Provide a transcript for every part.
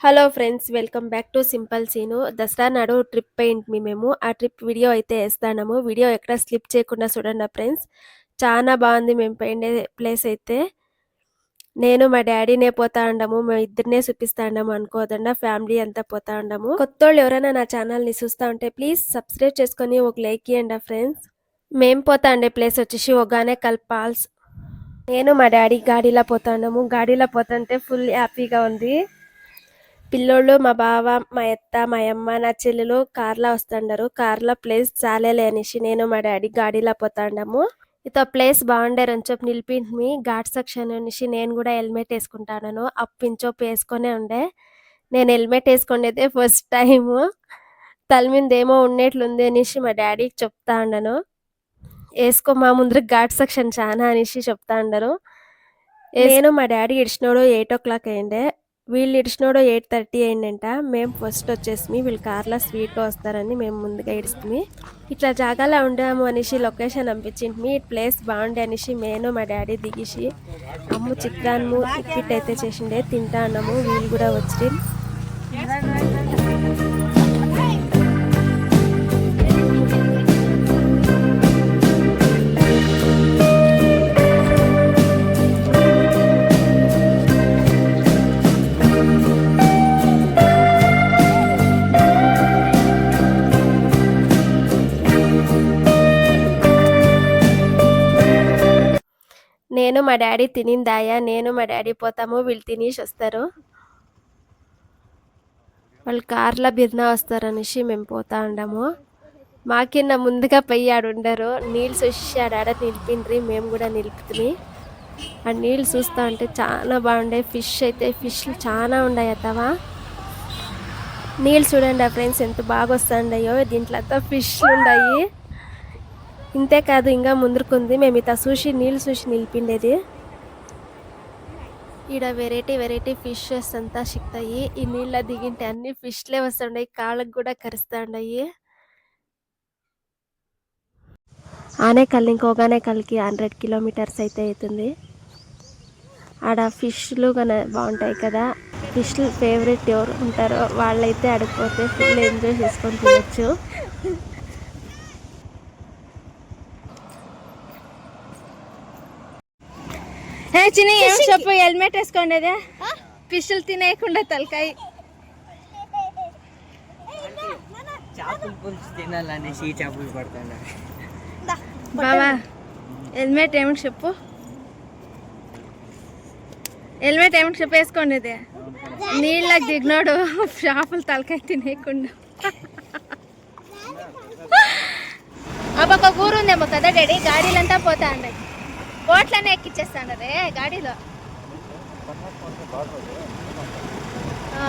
Hello friends welcome back to simple Seenu. Dasara నాడు trip అయింది మేము. ఆ ట్రిప్ వీడియో అయితే వేస్తాము వీడియో ఎక్కడ స్లిప్ చేయకుండా చూడండి ఫ్రెండ్స్. చాలా బాగుంది మేము పోయిండే ప్లేస్ అయితే. నేను మా డాడీనే పోతా ఉండము. మేము ఇద్దరినే చూపిస్తా ఉండము అనుకోదండ. ఫ్యామిలీ అంతా పోతా ఉండము. కొత్త వాళ్ళు ఎవరైనా నా ఛానల్ని చూస్తూ చూస్తా ఉంటే ప్లీజ్ సబ్స్క్రైబ్ చేసుకొని ఒక లైక్ ఇవ్వండి ఫ్రెండ్స్. మేము పోతా ఉండే ప్లేస్ వచ్చేసి ఒగానే కల్పాల్స్. నేను మా డాడీ గాడిలో పోతా గాడీలో గాడిలో పోతుంటే ఫుల్ హ్యాపీగా ఉంది. పిల్లోళ్ళు మా బావ మా అత్త మా అమ్మ నా చెల్లెలు కార్లో వస్తుండారు. కార్లో ప్లేస్ చాలేలే అనేసి నేను మా డాడీ గాడిలో పోతాండము. ఇతో ప్లేస్ బాగుండేరు అని చెప్పి నిలిపింది ఘాట్ సెక్షన్ అనేసి నేను కూడా హెల్మెట్ వేసుకుంటాను అప్పించోపు వేసుకొనే ఉండే. నేను హెల్మెట్ వేసుకునేదే ఫస్ట్ టైము. తల మీద ఏమో ఉండేట్లుంది అనేసి మా డాడీకి చెప్తా ఉండను వేసుకో మా ముందర ఘాట్ సెక్షన్ చాలా అనేసి చెప్తా ఉండరు నేను మా డాడీ ఇడిచినోడు ఎయిట్ ఓ క్లాక్ అయ్యిండే వీళ్ళు ఇడిచినోడు ఎయిట్ థర్టీ అయిందంట మేము ఫస్ట్ వచ్చేసి వీళ్ళు కార్లో స్వీట్గా వస్తారని మేము ముందుగా ఇడుస్తుంది ఇట్లా జాగాలో ఉండాము అనేసి లొకేషన్ పంపించింది. ఈ ప్లేస్ బాగుండే అనేసి నేను మా డాడీ దిగిసి అమ్ము చిత్రాన్నము ఇప్పిట్ అయితే చేసిండే తింటా అన్నాము వీళ్ళు కూడా వచ్చి నేను మా డాడీ తినిందాయా? నేను మా డాడీ పోతాము వీళ్ళు తినేసి వస్తారు. వాళ్ళు కార్లో బిర్నా వస్తారు అనేసి మేము పోతా ఉండము. మాకిన్న ముందుగా పోయి ఉండరు. నీళ్ళు చూసి ఆడ నిలిపిండ్రి మేము కూడా నిలుపుతుంది ఆ నీళ్ళు చూస్తా ఉంటే చాలా బాగుండే. ఫిష్ అయితే ఫిష్ చాలా ఉన్నాయి అతవా నీళ్ళు చూడండి ఆ ఫ్రెండ్స్ ఎంత బాగా వస్తుండయో. దీంట్లో అంతా ఫిష్ ఉన్నాయి ఇంతే కాదు ఇంకా ముందుకుంది. మేము ఇత చూసి నీళ్ళు చూసి నిలిపిండేది. ఈడ వెరైటీ వెరైటీ ఫిషెస్ అంతా సిక్తాయి ఈ నీళ్ళ దిగింటే అన్ని ఫిష్లే వస్తుండయి. కాళ్ళకు కూడా కరుస్తుండయి. ఆనేకల్ ఇంకోగానే కలికి హండ్రెడ్ కిలోమీటర్స్ అయితే అవుతుంది. ఆడ ఫిష్లు కన బాగుంటాయి కదా. ఫిష్లు ఫేవరెట్ ఎవరు ఉంటారో వాళ్ళైతే అడిగిపోతే ఫుల్ ఎంజాయ్ చేసుకొని తినచ్చు. చిన్ని ఏం చెప్పు హెల్మెట్ వేసుకోండి అదే ఫిష్లు తినేయకుండా తలకాయ. చేపల పులుసు తినాలనేసి ఈ చేపలు పడుతున్నా. బావా హెల్మెట్ ఏమిటి చెప్పు? హెల్మెట్ ఏమిటి చెప్పు వేసుకోండి అదే నీళ్ళకి దిగినాడు చేపలు తలకాయ తినేయకుండా. అబ్బొక ఊరు ఉందేమో కదా డాడీ? గాడీలంతా పోతా అండి బోట్లనే ఎక్కిచ్చేస్తాను రే గాడిలో. ఆ.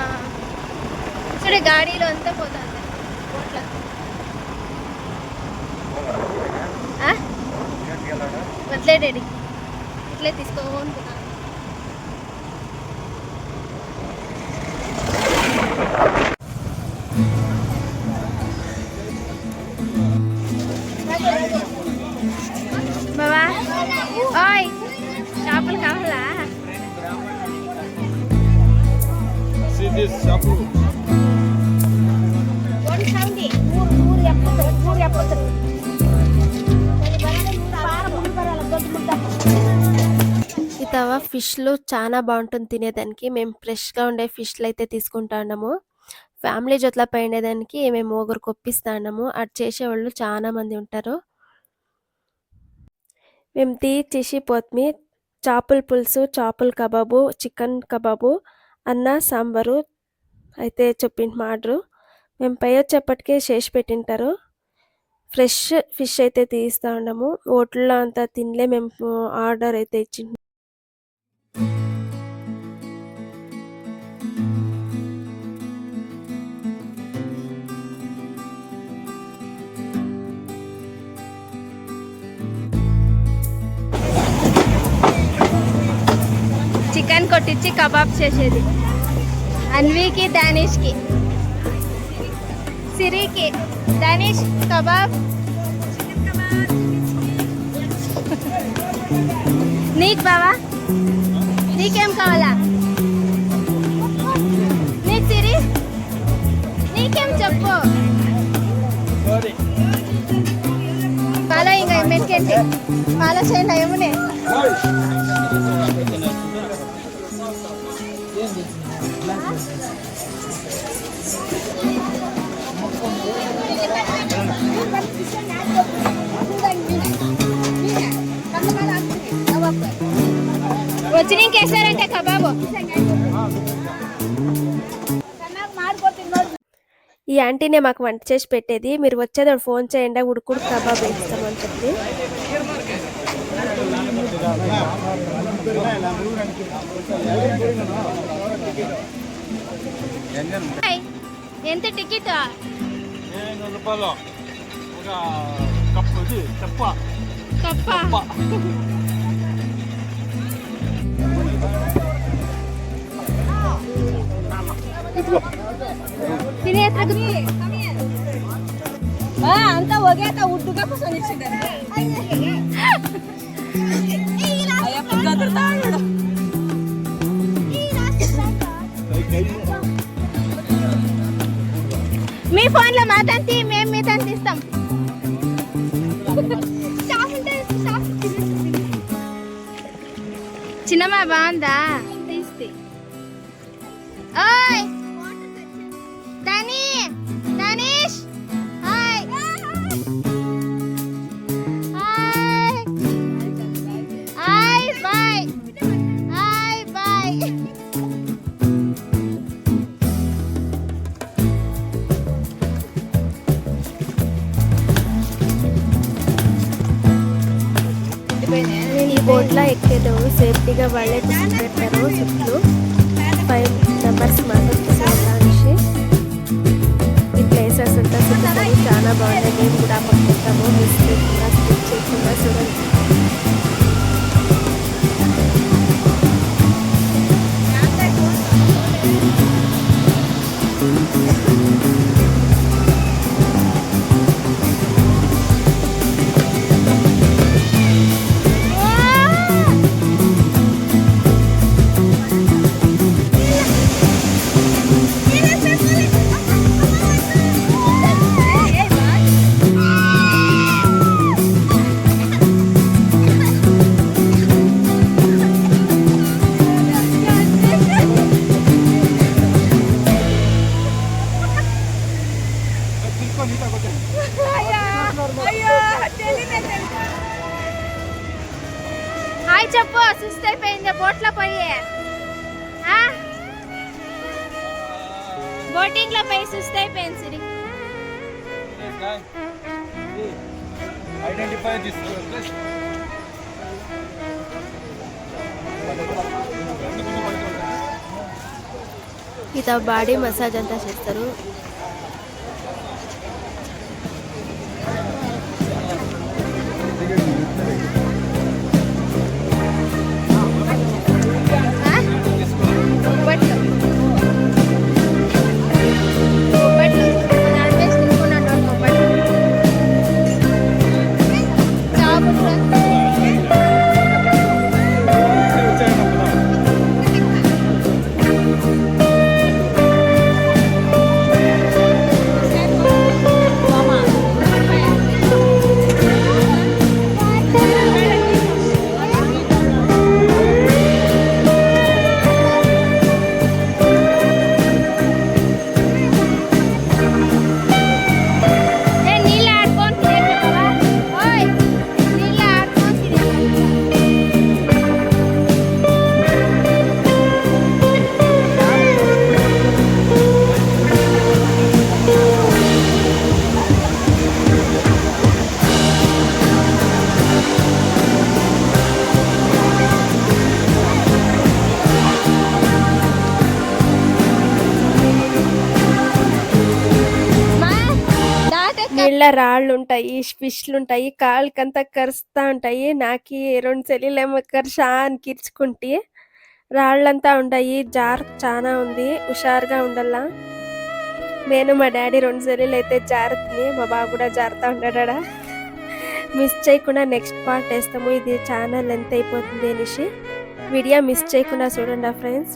చూడు అంతా పోతుంది. బోట్ల ఆ? ఇట్లే తీసుకోనుకున్నాను ఇతవ ఫిష్లు చాలా బాగుంటుంది తినేదానికి. మేము ఫ్రెష్గా ఉండే ఫిష్లు అయితే తీసుకుంటా ఉన్నాము. ఫ్యామిలీ జొట్ల పోయిండేదానికి మేము ఒకరికి ఒప్పిస్తాము అటు చేసేవాళ్ళు చాలా మంది ఉంటారు. మేము తీర్చేసి పోత్మి చేపల పులుసు చేపల కబాబు చికెన్ కబాబు అన్న సాంబారు అయితే చెప్పింది ఆర్డరు మేము పై వచ్చేప్పటికే చేసి పెట్టింటారు. ఫ్రెష్ ఫిష్ అయితే తీస్తా ఉండము హోటల్లో అంతా తినలే మేము ఆర్డర్ అయితే ఇచ్చి చికెన్ కొట్టించి కబాబ్ చేసేది. అన్వీకి దానిష్కి. సిరికి దానిష్ కబాబ్. నీకు బావా? నీకేం కావాలా? నీకు సిరి? నీకేం చెప్పు? ఫాలో ఇంకా మెట్కేంటి ఫాలో చేయండి ఏమునే వచ్చి వేసారంటే కబాబు. ఈ ఆంటీనే మాకు వంట చేసి పెట్టేది. మీరు వచ్చేది ఫోన్ చేయండి ఉడుకుడు కబాబ్ వేస్తామని చెప్పి. Hai, ente tiket ah? Ente lupa lo, kita kapal tu, kapal. Kapal. Sini ya kami. Ah, anta wajah, anta మీ ఫోన్లో మా తంతి మేము మీ తంతి ఇస్తాం. చిన్నమ్మా బాగుందా? ఓయ్! ఈ బోట్లో ఎక్కేదాము సేఫ్టీగా వాళ్ళే కూర్చొని పెట్టారు చుట్టూ. ఫైవ్ మెంబర్స్ మాత్రం మనిషి ఈ ప్లేసెస్ అంతా చూపిస్తాను చాలా బాగున్నాయి. మేము కూడా పట్టుకుంటాము మిస్ చేయకుండా స్కిప్ చేయకుండా చూడండి. హాయ్ చెప్పు సుస్తైపోయింది బోట్లో పోయి? బోటింగ్లో పోయి సుస్తైపోయింది సిరి. ఐడెంటిఫై తీసుకో ఇత బాడీ మసాజ్ అంతా చేస్తారు. దాటే నీళ్ళ రాళ్ళు ఉంటాయి ఫిష్లు ఉంటాయి కాళ్ళకంతా కరుస్తూ ఉంటాయి. నాకి రెండు సెల్లులేమో కరిసా అని కిర్చుకుంటే రాళ్ళంతా ఉంటాయి జార్ చాలా ఉంది. హుషారుగా ఉండాలా నేను మా డాడీ రెండు సెలీలు అయితే జారుతుంది. మా బాబు కూడా జారుతా ఉండడా మిస్ చేయకుండా నెక్స్ట్ పార్ట్ వేస్తాము. ఇది చాలా లెంత్ అయిపోతుంది అనేసి. వీడియో మిస్ చేయకుండా చూడండి ఫ్రెండ్స్.